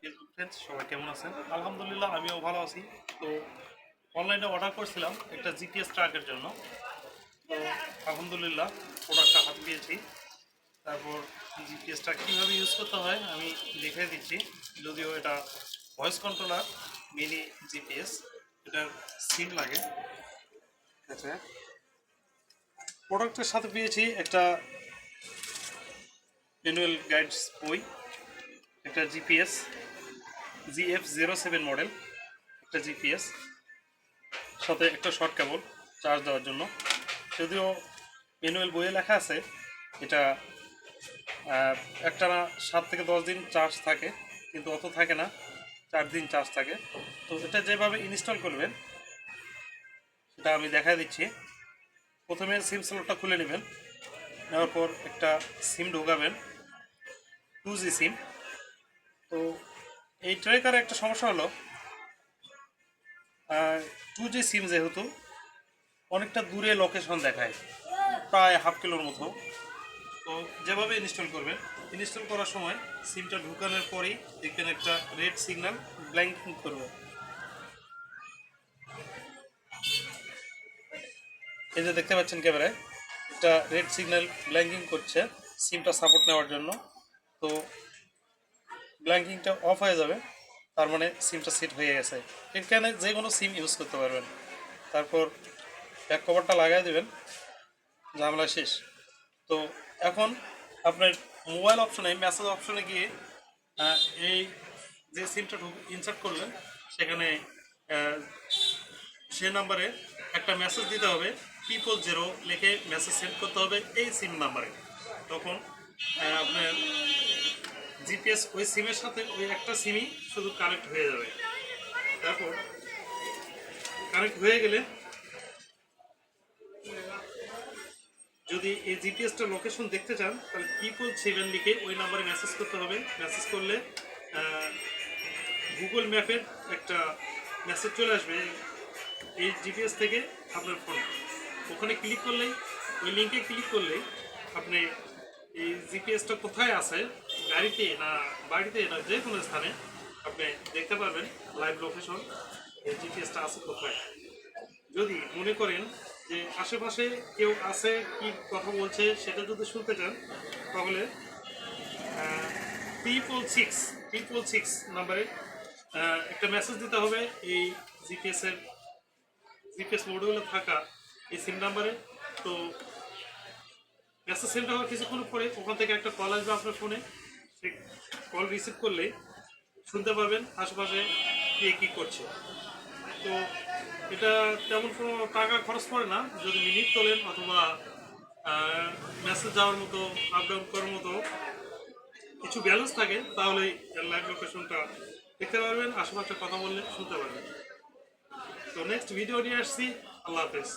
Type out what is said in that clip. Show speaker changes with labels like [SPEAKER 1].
[SPEAKER 1] Facebook friends সবাই কেমন আছেন? আলহামদুলিল্লাহ, আমিও ভালো আছি। তো অনলাইনে অর্ডার করছিলাম একটা জিপিএস ট্রাকের জন্য। তো আলহামদুলিল্লাহ প্রোডাক্টটা হাতে পেয়েছি। তারপর জিপিএসটা কীভাবে ইউজ করতে হয়, আমি দেখিয়ে দিচ্ছি। যদিও এটা ভয়েস কন্ট্রোলার মিনি জিপিএস এটার সিম লাগে। আছে? প্রোডাক্টের সাথে পেয়েছি একটা ম্যানুয়াল গাইডস বই, একটা GPS GF zero seven model একটা জিপিএস সাথে একটা শর্ট কেবল চার্জ দেওয়ার জন্য। যদিও ম্যানুয়াল বইয়ে লেখা আছে এটা আহ, একটানা সাত থেকে দশ দিন চার্জ থাকে কিন্তু অত থাকে না চার দিন চার্জ থাকে। তো এটা যেভাবে ইনস্টল করবেন সেটা আমি দেখা দিচ্ছি। প্রথমে সিম স্লটটা খুলে নেবেন নেওয়ার পর একটা সিম ঢোকাবেন টু জি সিম। তো এই ট্রেকারে একটা সমস্যা হলো টু জি সিম যেহেতু, অনেকটা দূরে লোকেশন দেখায়, প্রায় হাফ কিলোর মতো। তো যেভাবে ইনস্টল করবেন ইনস্টল করার সময় সিমটা ঢুকানোর পরেই দেখবেন একটা রেড সিগন্যাল ব্ল্যাঙ্কিং করবে। এই যে দেখতে পাচ্ছেন ক্যামেরায়, একটা রেড সিগন্যাল ব্ল্যাঙ্কিং করছে সিমটা সাপোর্ট নেওয়ার জন্য। তো ব্ল্যাঙ্কিংটা অফ হয়ে যাবে। তার মানে সিমটা সেট হয়ে গেছে। এখানে যে কোনো সিম ইউজ করতে পারবেন। তারপর ব্যাক কভারটা লাগাই দেবেন। ঝামেলা শেষ। তো এখন আপনার মোবাইল অপশনে মেসেজ অপশনে গিয়ে এই যে সিমটা ঢুক ইনসার্ট করলেন, সেখানে সে নাম্বারে একটা মেসেজ দিতে হবে। পিপল জিরো লিখে মেসেজ সেন্ড করতে হবে এই সিম নাম্বারে তখন আপনার জিপিএস ওই সিমের সাথে ওই একটা সিমই শুধু কানেক্ট হয়ে যাবে। তারপর কানেক্ট হয়ে গেলে যদি এই জিপিএসটা লোকেশন দেখতে চান, তাহলে পিপল সেভেন লিখে ওই নাম্বারে মেসেজ করতে হবে। মেসেজ করলে গুগল ম্যাপের একটা মেসেজ চলে আসবে এই জিপিএস থেকে আপনার ফোনে ওখানে ক্লিক করলেই, ওই লিঙ্কে ক্লিক করলেই আপনি এই জিপিএসটা কোথায় আছে গাড়িতে না বাড়িতে না যে কোনো স্থানে আপনি দেখতে পারবেন লাইভ লোকেশন এই জিপিএসটা আছে কোথায়। যদি মনে করেন যে আশেপাশে কেউ আছে কি কথা বলছে সেটা যদি শুনতে চান, তাহলে ট্রিপল সিক্স ট্রিপল সিক্স নাম্বারে একটা মেসেজ দিতে হবে এই জিপিএসের জিপিএস মডিউলে থাকা এই সিম নাম্বারে তো মেসেজ সেন্ড হওয়ার কিছুক্ষণ পরে ওখান থেকে একটা কল আসবে আপনার ফোনে সেই কল রিসিভ করলে শুনতে পারবেন আশেপাশে কে কী করছে। তো এটা তেমন কোনো টাকা খরচ পড়ে না। যদি মিনিট তোলেন অথবা মেসেজ যাওয়ার মতো আপ ডাউন করার মতো কিছু ব্যালেন্স থাকে, তাহলে লাইভ লোকেশনটা দেখতে পারবেন, আশেপাশে কথা বললে শুনতে পারবেন। তো নেক্সট ভিডিও নিয়ে আসছি। আল্লাহ হাফেজ।